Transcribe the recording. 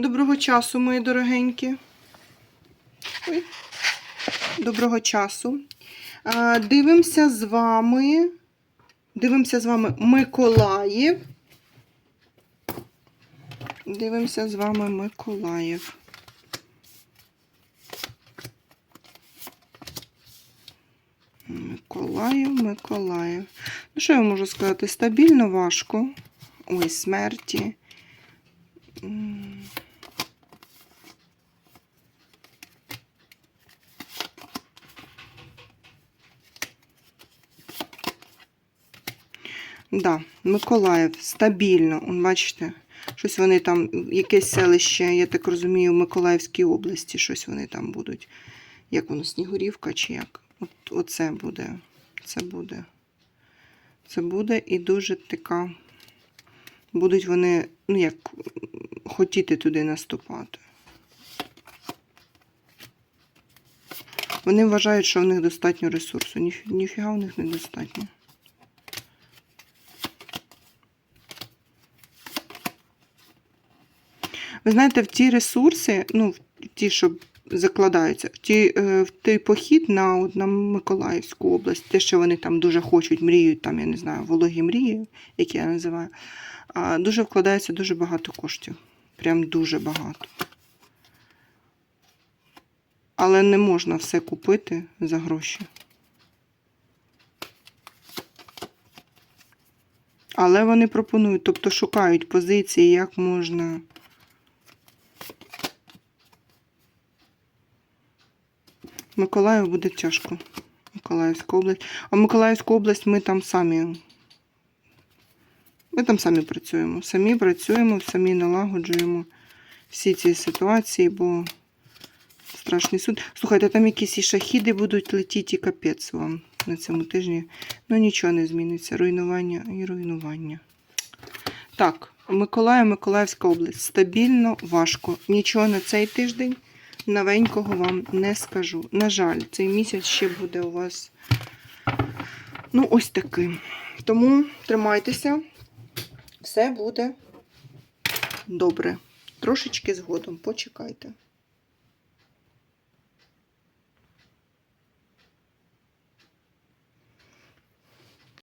Доброго часу, мої дорогенькі. Ой. Доброго часу. Дивимося з вами. Дивимося з вами Миколаїв. Дивимося з вами Миколаїв. Миколаїв, Миколаїв. Ну, що я можу сказати? Стабільно важко. Ой, смерті. Да, Миколаїв стабільно. Бачите, щось вони там, якесь селище, я так розумію, в Миколаївській області, щось вони там будуть. Як воно, Снігурівка чи як? От, оце буде. Це буде. Це буде і дуже така. Будуть вони, ну як, хотіти туди наступати. Вони вважають, що в них достатньо ресурсу. Ніфіга в них недостатньо. Ви знаєте, в ті ресурси, ну, в ті, що закладаються, в, ті, е, в той похід на, на Миколаївську область, те, що вони там дуже хочуть, мріють, там, я не знаю, вологі мрії, які я називаю, дуже вкладається дуже багато коштів. Прям дуже багато. Але не можна все купити за гроші. Але вони пропонують, тобто шукають позиції, як можна. Миколаїв буде тяжко. Миколаївська область. А Миколаївську область ми там самі. Ми там самі працюємо. Самі працюємо, самі налагоджуємо всі ці ситуації, бо страшний суд. Слухайте, там якісь і шахіди будуть летіти, і капець вам на цьому тижні. Ну нічого не зміниться. Руйнування і руйнування. Так, Миколаїв, Миколаївська область. Стабільно, важко. Нічого на цей тиждень новенького вам не скажу. На жаль, цей місяць ще буде у вас ну, ось таким. Тому тримайтеся, все буде добре. Трошечки згодом, почекайте.